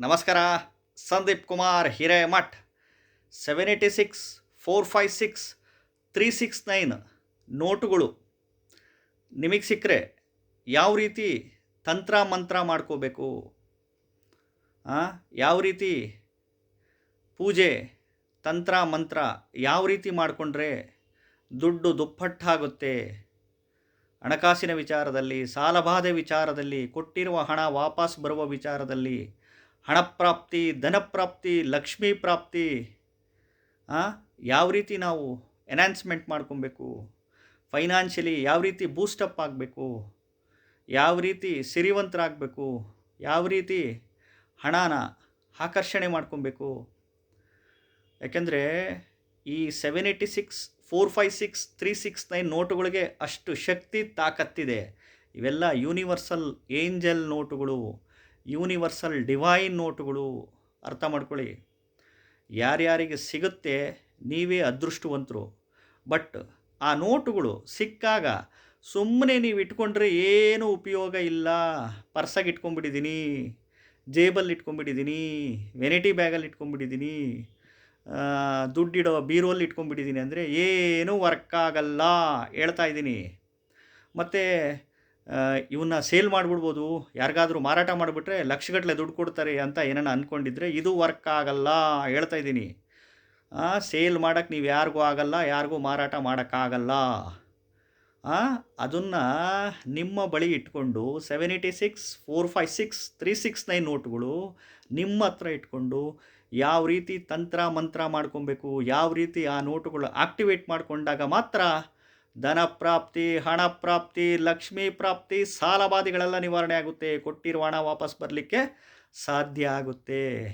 ನಮಸ್ಕಾರ, Sandeep Kumar, Hiremath seven eighty six four five six three six nine ನೋಟುಗಳು. ನಿಮಗೆ ಸಿಕ್ಕರೆ ಯಾವ ರೀತಿ ತಂತ್ರ ಮಂತ್ರ ಮಾಡ್ಕೋಬೇಕು? ಯಾವ ರೀತಿ ಪೂಜೆ, ತಂತ್ರ, ಮಂತ್ರ ಯಾವ ರೀತಿ ಮಾಡಿಕೊಂಡ್ರೆ ದುಡ್ಡು ದುಪ್ಪಟ್ಟಾಗುತ್ತೆ? ಹಣಕಾಸಿನ ವಿಚಾರದಲ್ಲಿ, ಸಾಲಬಾಧೆ ವಿಚಾರದಲ್ಲಿ, ಕೊಟ್ಟಿರುವ ಹಣ ವಾಪಸ್ ಬರುವ ವಿಚಾರದಲ್ಲಿ ಹಣಪ್ರಾಪ್ತಿ, ಧನಪ್ರಾಪ್ತಿ, ಲಕ್ಷ್ಮೀ ಪ್ರಾಪ್ತಿ ಯಾವ ರೀತಿ ನಾವು ಎನ್ಹಾನ್ಸ್ಮೆಂಟ್ ಮಾಡ್ಕೊಬೇಕು ಫೈನಾನ್ಷಿಯಲಿ ಯಾವ ರೀತಿ ಬೂಸ್ಟಪ್ ಆಗಬೇಕು, ಯಾವ ರೀತಿ ಸಿರಿವಂತರಾಗಬೇಕು, ಯಾವ ರೀತಿ ಹಣನ ಆಕರ್ಷಣೆ ಮಾಡ್ಕೊಬೇಕು. ಯಾಕೆಂದರೆ ಈ seven eighty six four five six three six nine ನೋಟುಗಳಿಗೆ ಅಷ್ಟು ಶಕ್ತಿ, ತಾಕತ್ತಿದೆ. ಇವೆಲ್ಲ ಯೂನಿವರ್ಸಲ್ ಏಂಜಲ್ ನೋಟುಗಳು. ಯೂನಿವರ್ಸಲ್ ಡಿವೈನ್ ನೋಟುಗಳು ಅರ್ಥ ಮಾಡ್ಕೊಳ್ಳಿ. ಯಾರ್ಯಾರಿಗೆ ಸಿಗುತ್ತೆ ನೀವೇ ಅದೃಷ್ಟವಂತರು. ಬಟ್ ಆ ನೋಟುಗಳು ಸಿಕ್ಕಾಗ ಸುಮ್ಮನೆ ನೀವು ಇಟ್ಕೊಂಡ್ರೆ ಏನೂ ಉಪಯೋಗ ಇಲ್ಲ. ಪರ್ಸಾಗಿ ಇಟ್ಕೊಂಡ್ಬಿಟ್ಟಿದ್ದೀನಿ ಜೇಬಲ್ಲಿ ಇಟ್ಕೊಂಡ್ಬಿಟ್ಟಿದ್ದೀನಿ ವೆನಿಟಿ ಬ್ಯಾಗಲ್ಲಿ ಇಟ್ಕೊಂಡ್ಬಿಟ್ಟಿದ್ದೀನಿ ದುಡ್ಡಿಡೋ ಬೀರೋಲ್ಲಿ ಇಟ್ಕೊಂಡ್ಬಿಟ್ಟಿದ್ದೀನಿ ಅಂದರೆ ಏನೂ ವರ್ಕ್ ಆಗಲ್ಲ ಹೇಳ್ತಾ ಇದ್ದೀನಿ. ಮತ್ತು ಇವನ್ನ ಸೇಲ್ ಮಾಡಿಬಿಡ್ಬೋದು. ಯಾರಿಗಾದರೂ ಮಾರಾಟ ಮಾಡಿಬಿಟ್ರೆ ಲಕ್ಷಗಟ್ಟಲೆ ದುಡ್ಡು ಕೊಡ್ತಾರೆ ಅಂತ ಏನೇನು ಅಂದ್ಕೊಂಡಿದ್ರೆ ಇದು ವರ್ಕ್ ಆಗಲ್ಲ ಹೇಳ್ತಾ ಇದ್ದೀನಿ. ಸೇಲ್ ಮಾಡೋಕ್ಕೆ ನೀವು ಯಾರಿಗೂ ಆಗಲ್ಲ, ಯಾರಿಗೂ ಮಾರಾಟ ಮಾಡೋಕ್ಕಾಗಲ್ಲ ಅದನ್ನು ನಿಮ್ಮ ಬಳಿ ಇಟ್ಕೊಂಡು seven eighty six four five six three six nine ನೋಟ್ಗಳು ನಿಮ್ಮ ಹತ್ರ ಇಟ್ಕೊಂಡು ಯಾವ ರೀತಿ ತಂತ್ರ, ಮಂತ್ರ ಮಾಡ್ಕೊಬೇಕು, ಯಾವ ರೀತಿ ಆ ನೋಟುಗಳು ಆಕ್ಟಿವೇಟ್ ಮಾಡಿಕೊಂಡಾಗ ಮಾತ್ರ ಧನ ಪ್ರಾಪ್ತಿ, ಹಣ ಪ್ರಾಪ್ತಿ, ಲಕ್ಷ್ಮೀ ಪ್ರಾಪ್ತಿ, ಸಾಲಬಾಧೆಗಳೆಲ್ಲ ನಿವಾರಣೆ ಆಗುತ್ತೆ. ಕೊಟ್ಟಿರುವ ಹಣ ವಾಪಸ್ ಬರಲಿಕ್ಕೆ ಸಾಧ್ಯ ಆಗುತ್ತೆ.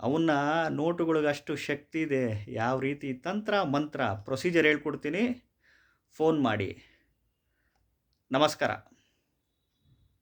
ಅವನ್ನ ನೋಟುಗಳಿಗಷ್ಟು ಶಕ್ತಿ ಇದೆ. ಯಾವ ರೀತಿ? ತಂತ್ರ, ಮಂತ್ರ ಪ್ರೊಸೀಜರ್ ಹೇಳ್ಕೊಡ್ತೀನಿ. ಫೋನ್ ಮಾಡಿ. ನಮಸ್ಕಾರ.